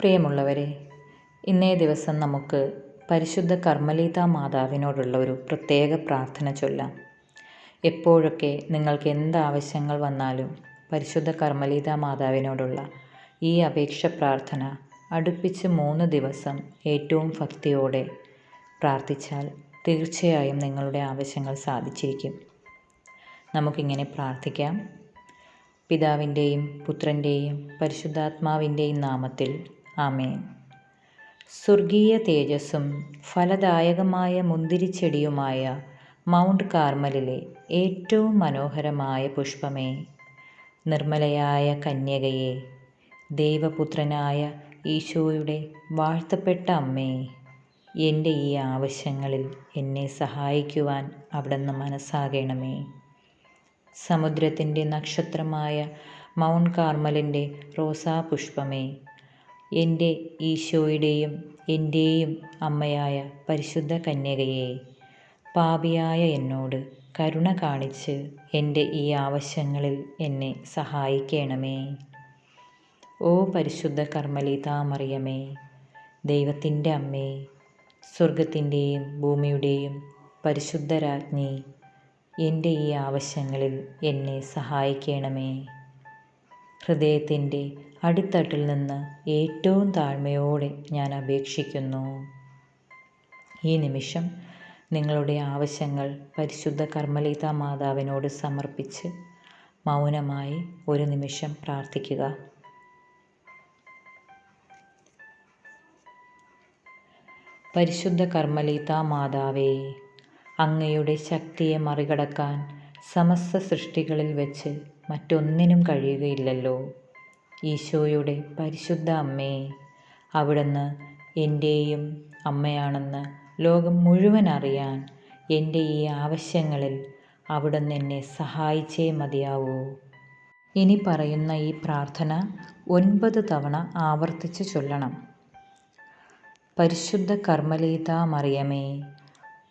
പ്രിയമുള്ളവരെ ഇന്നേ ദിവസം നമുക്ക് പരിശുദ്ധ കർമ്മലീത മാതാവിനോടുള്ള ഒരു പ്രത്യേക പ്രാർത്ഥന ചൊല്ലാം. എപ്പോഴൊക്കെ നിങ്ങൾക്ക് എന്ത് ആവശ്യങ്ങൾ വന്നാലും പരിശുദ്ധ കർമ്മലീത മാതാവിനോടുള്ള ഈ അപേക്ഷ പ്രാർത്ഥന അടുപ്പിച്ച് മൂന്ന് ദിവസം ഏറ്റവും ഭക്തിയോടെ പ്രാർത്ഥിച്ചാൽ തീർച്ചയായും നിങ്ങളുടെ ആവശ്യങ്ങൾ സാധിച്ചിരിക്കും നമുക്കിങ്ങനെ പ്രാർത്ഥിക്കാം. പിതാവിന്റെയും പുത്രന്റെയും പരിശുദ്ധാത്മാവിന്റെയും നാമത്തിൽ ആമേൻ. സ്വർഗീയ തേജസ്സും ഫലദായകമായ മുന്തിരിച്ചെടിയുമായ മൗണ്ട് കാർമലിലെ ഏറ്റവും മനോഹരമായ പുഷ്പമേ. നിർമ്മലയായ കന്യകയെ ദൈവപുത്രനായ ഈശോയുടെ വാഴ്ത്തപ്പെട്ട അമ്മേ എന്റെ ഈ ആവശ്യങ്ങളിൽ എന്നെ സഹായിക്കുവാൻ അവിടുന്ന് മനസ്സാകണമേ. സമുദ്രത്തിന്റെ നക്ഷത്രമായ മൗണ്ട് കാർമലിന്റെ റോസാപുഷ്പമേ എന്റെ ഈശോയുടെയും എന്റെയും അമ്മയായ പരിശുദ്ധ കന്യകയെ പാപിയായ എന്നോട് കരുണ കാണിച്ച് എന്റെ ഈ ആവശ്യങ്ങളിൽ എന്നെ സഹായിക്കണമേ. ഓ പരിശുദ്ധ കർമ്മലിതാമറിയമേ ദൈവത്തിന്റെ അമ്മേ സ്വർഗത്തിന്റെയും ഭൂമിയുടെയും പരിശുദ്ധരാജ്ഞി എന്റെ ഈ ആവശ്യങ്ങളിൽ എന്നെ സഹായിക്കണമേ. ഹൃദയത്തിന്റെ അടിത്തട്ടിൽ നിന്ന് ഏറ്റവും താഴ്മയോടെ ഞാൻ അപേക്ഷിക്കുന്നു. ഈ നിമിഷം നിങ്ങളുടെ ആവശ്യങ്ങൾ പരിശുദ്ധ കർമ്മലീത മാതാവിനോട് സമർപ്പിച്ച് മൗനമായി ഒരു നിമിഷം പ്രാർത്ഥിക്കുക. പരിശുദ്ധ കർമ്മലീത മാതാവേ അങ്ങയുടെ ശക്തിയെ മറികടക്കാൻ സമസ്ത സൃഷ്ടികളിൽ വെച്ച് മറ്റൊന്നിനും കഴിയുകയില്ലല്ലോ. ഈശോയുടെ പരിശുദ്ധ അമ്മേ അവിടുന്ന് എന്റെയും അമ്മയാണെന്ന് ലോകം മുഴുവൻ അറിയാൻ എന്റെ ഈ ആവശ്യങ്ങളിൽ അവിടുന്ന് എന്നെ സഹായിച്ചേ മതിയാവൂ. ഇനി പറയുന്ന ഈ പ്രാർത്ഥന ഒൻപത് തവണ ആവർത്തിച്ച് ചൊല്ലണം. പരിശുദ്ധ കർമ്മലീത മറിയമേ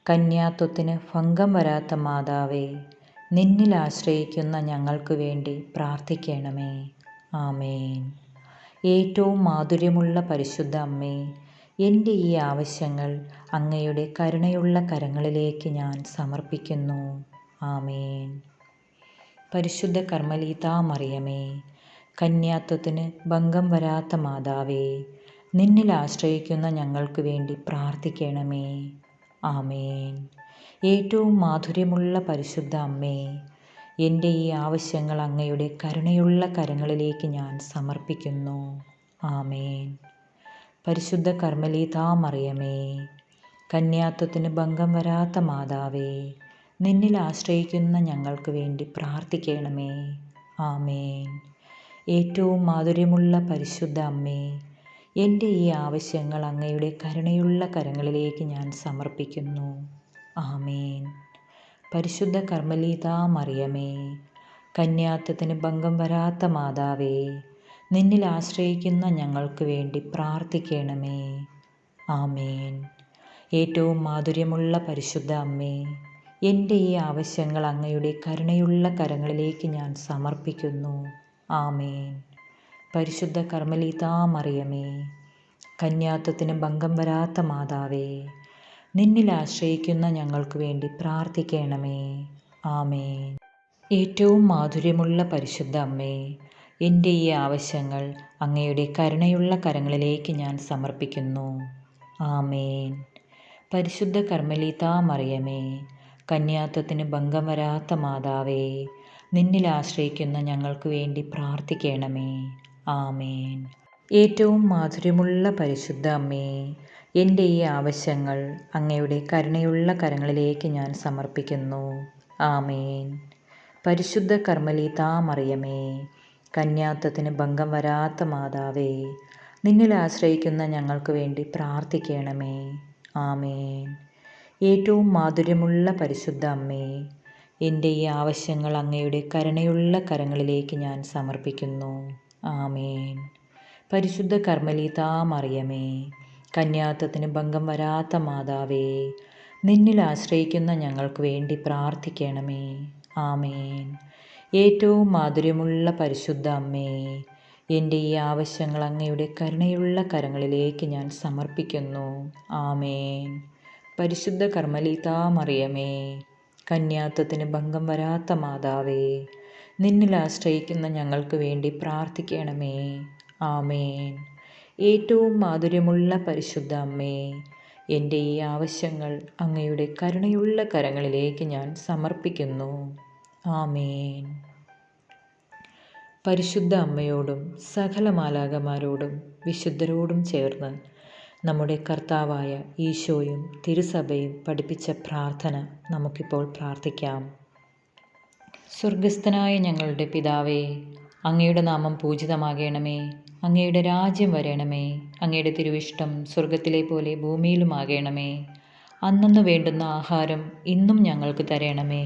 കന്യാത്വത്തിന് ഭംഗം വരാത്ത മാതാവേ നിന്നിൽ ആശ്രയിക്കുന്ന ഞങ്ങൾക്ക് വേണ്ടി പ്രാർത്ഥിക്കണമേ. ആമേൻ. ഏറ്റവും മാധുര്യമുള്ള പരിശുദ്ധ അമ്മേ എന്റെ ഈ ആവശ്യങ്ങൾ അങ്ങയുടെ കരുണയുള്ള കരങ്ങളിലേക്ക് ഞാൻ സമർപ്പിക്കുന്നു. ആമേൻ. പരിശുദ്ധ കർമ്മലീതാ മറിയമേ കന്യാത്വത്തിന് ഭംഗം വരാത്ത മാതാവേ നിന്നിൽ ആശ്രയിക്കുന്ന ഞങ്ങൾക്ക് വേണ്ടി പ്രാർത്ഥിക്കണമേ. ആമേൻ. ഏറ്റവും മാധുര്യമുള്ള പരിശുദ്ധ അമ്മേ എന്റെ ഈ ആവശ്യങ്ങൾ അങ്ങയുടെ കരുണയുള്ള കരങ്ങളിലേക്ക് ഞാൻ സമർപ്പിക്കുന്നു. ആമേൻ. പരിശുദ്ധ കർമ്മലീതാമറിയമേ കന്യാത്വത്തിന് ഭംഗം വരാത്ത മാതാവേ നിന്നിൽ ആശ്രയിക്കുന്ന ഞങ്ങൾക്ക് വേണ്ടി പ്രാർത്ഥിക്കണമേ. ആമേൻ. ഏറ്റവും മാധുര്യമുള്ള പരിശുദ്ധ അമ്മേ എന്റെ ഈ ആവശ്യങ്ങൾ അങ്ങയുടെ കരുണയുള്ള കരങ്ങളിലേക്ക് ഞാൻ സമർപ്പിക്കുന്നു. ആമേൻ. പരിശുദ്ധ കർമ്മലീതാ മറിയമേ കന്യാത്വത്തിന് ഭംഗം വരാത്ത മാതാവേ നിന്നിൽ ആശ്രയിക്കുന്ന ഞങ്ങൾക്ക് വേണ്ടി പ്രാർത്ഥിക്കണമേ. ആമേൻ. ഏറ്റവും മാധുര്യമുള്ള പരിശുദ്ധ അമ്മേ എന്റെ ഈ ആവശ്യങ്ങൾ അങ്ങയുടെ കരുണയുള്ള കരങ്ങളിലേക്ക് ഞാൻ സമർപ്പിക്കുന്നു. ആമേൻ. പരിശുദ്ധ കർമ്മലീതാ മറിയമേ കന്യാത്വത്തിന് ഭംഗം വരാത്ത മാതാവേ നിന്നിൽ ആശ്രയിക്കുന്ന ഞങ്ങൾക്ക് വേണ്ടി പ്രാർത്ഥിക്കണമേ. ആമേൻ. ഏറ്റവും മാധുര്യമുള്ള പരിശുദ്ധ അമ്മേ എന്റെ ഈ ആവശ്യങ്ങൾ അങ്ങയുടെ കരുണയുള്ള കരങ്ങളിലേക്ക് ഞാൻ സമർപ്പിക്കുന്നു. ആമേൻ. പരിശുദ്ധ കർമ്മലീതാ മറിയമേ കന്യാത്വത്തിന് ഭംഗം വരാത്ത മാതാവേ നിന്നിൽ ആശ്രയിക്കുന്ന ഞങ്ങൾക്ക് വേണ്ടി പ്രാർത്ഥിക്കണമേ. ആമേൻ. ഏറ്റവും മാധുര്യമുള്ള പരിശുദ്ധ അമ്മേ എന്റെ ഈ ആവശ്യങ്ങൾ അങ്ങയുടെ കരുണയുള്ള കരങ്ങളിലേക്ക് ഞാൻ സമർപ്പിക്കുന്നു. ആമേൻ. പരിശുദ്ധ കർമ്മലീതാ മറിയമേ കന്യാത്വത്തിന് ഭംഗം വരാത്ത മാതാവേ നിന്നിൽ ആശ്രയിക്കുന്ന ഞങ്ങൾക്ക് വേണ്ടി പ്രാർത്ഥിക്കണമേ. ആമേൻ. ഏറ്റവും മാധുര്യമുള്ള പരിശുദ്ധ അമ്മേ എന്റെ ഈ ആവശ്യങ്ങൾ അങ്ങയുടെ കരുണയുള്ള കരങ്ങളിലേക്ക് ഞാൻ സമർപ്പിക്കുന്നു. ആമേൻ. പരിശുദ്ധ കർമ്മലീതാ മറിയമേ കന്യാത്വത്തിന് ഭംഗം വരാത്ത മാതാവേ നിന്നിൽ ആശ്രയിക്കുന്ന ഞങ്ങൾക്ക് വേണ്ടി പ്രാർത്ഥിക്കണമേ. ആമേൻ. ഏറ്റവും മാധുര്യമുള്ള പരിശുദ്ധ അമ്മേ എന്റെ ഈ ആവശ്യങ്ങൾ അങ്ങയുടെ കരുണയുള്ള കരങ്ങളിലേക്ക് ഞാൻ സമർപ്പിക്കുന്നു. ആമേൻ. പരിശുദ്ധ കർമ്മലീതാ മറിയമേ കന്യാത്വത്തിന് ഭംഗം വരാത്ത മാതാവേ നിന്നിൽ ആശ്രയിക്കുന്ന ഞങ്ങൾക്ക് വേണ്ടി പ്രാർത്ഥിക്കണമേ. ആമേൻ. ഏറ്റവും മാധുര്യമുള്ള പരിശുദ്ധ അമ്മേ എന്റെ ഈ ആവശ്യങ്ങൾ അങ്ങയുടെ കരുണയുള്ള കരങ്ങളിലേക്ക് ഞാൻ സമർപ്പിക്കുന്നു. ആമേൻ. പരിശുദ്ധ അമ്മയോടും സകല മാലാകമാരോടും വിശുദ്ധരോടും ചേർന്ന് നമ്മുടെ കർത്താവായ ഈശോയും തിരുസഭയും പഠിപ്പിച്ച പ്രാർത്ഥന നമുക്കിപ്പോൾ പ്രാർത്ഥിക്കാം. സ്വർഗസ്ഥനായ ഞങ്ങളുടെ പിതാവേ അങ്ങയുടെ നാമം പൂജിതമാകണമേ. അങ്ങയുടെ രാജ്യം വരണമേ. അങ്ങയുടെ തിരുവിഷ്ടം സ്വർഗത്തിലെ പോലെ ഭൂമിയിലുമാകണമേ. അന്നു വേണ്ടുന്ന ആഹാരം ഇന്നും ഞങ്ങൾക്ക് തരണമേ.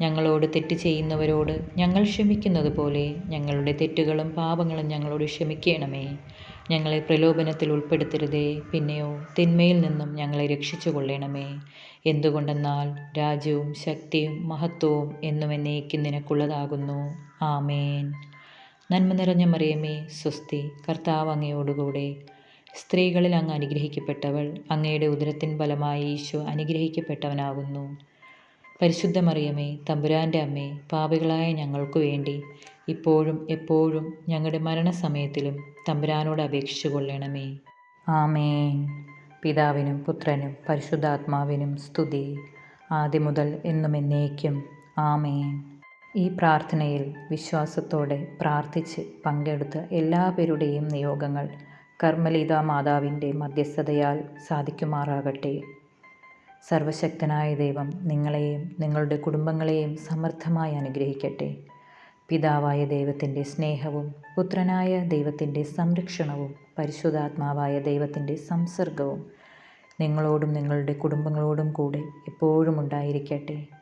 ഞങ്ങളോട് തെറ്റ് ചെയ്യുന്നവരോട് ഞങ്ങൾ ക്ഷമിക്കുന്നത് പോലെ ഞങ്ങളുടെ തെറ്റുകളും പാപങ്ങളും ഞങ്ങളോട് ക്ഷമിക്കണമേ. ഞങ്ങളെ പ്രലോഭനത്തിൽ ഉൾപ്പെടുത്തരുതേ. പിന്നെയോ തിന്മയിൽ നിന്നും ഞങ്ങളെ രക്ഷിച്ചു കൊള്ളണമേ എന്തുകൊണ്ടെന്നാൽ രാജ്യവും ശക്തിയും മഹത്വവും എന്നും എന്നേക്കും നിനക്കുള്ളതാകുന്നു. ആമേൻ. നന്മ നിറഞ്ഞ മറിയമേ സ്വസ്തി കർത്താവ് അങ്ങയോടുകൂടെ. സ്ത്രീകളിൽ അങ്ങ് അനുഗ്രഹിക്കപ്പെട്ടവൾ അങ്ങയുടെ ഉദരത്തിൻ ഫലമായി ഈശോ അനുഗ്രഹിക്കപ്പെട്ടവനാകുന്നു. പരിശുദ്ധ മറിയമേ തമ്പുരാന്റെ അമ്മേ പാപികളായ ഞങ്ങൾക്കു വേണ്ടി ഇപ്പോഴും എപ്പോഴും ഞങ്ങളുടെ മരണസമയത്തിലും തമ്പുരാനോട് അപേക്ഷിച്ചു കൊള്ളണമേ. ആമേൻ. പിതാവിനും പുത്രനും പരിശുദ്ധാത്മാവിനും സ്തുതി. ആദ്യം മുതൽ എന്നും എന്നേക്കും. ആമേൻ. ഈ പ്രാർത്ഥനയിൽ വിശ്വാസത്തോടെ പ്രാർത്ഥിച്ച് പങ്കെടുത്ത എല്ലാവരുടെയും നിയോഗങ്ങൾ കർമ്മലീത മാതാവിന്റെ മധ്യസ്ഥതയാൽ സാധിക്കുമാറാകട്ടെ. സർവശക്തനായ ദൈവം നിങ്ങളെയും നിങ്ങളുടെ കുടുംബങ്ങളെയും സമർത്ഥമായി അനുഗ്രഹിക്കട്ടെ. പിതാവായ ദൈവത്തിന്റെ സ്നേഹവും പുത്രനായ ദൈവത്തിന്റെ സംരക്ഷണവും പരിശുദ്ധാത്മാവായ ദൈവത്തിന്റെ സംസർഗവും നിങ്ങളോടും നിങ്ങളുടെ കുടുംബങ്ങളോടും കൂടെ എപ്പോഴും ഉണ്ടായിരിക്കട്ടെ.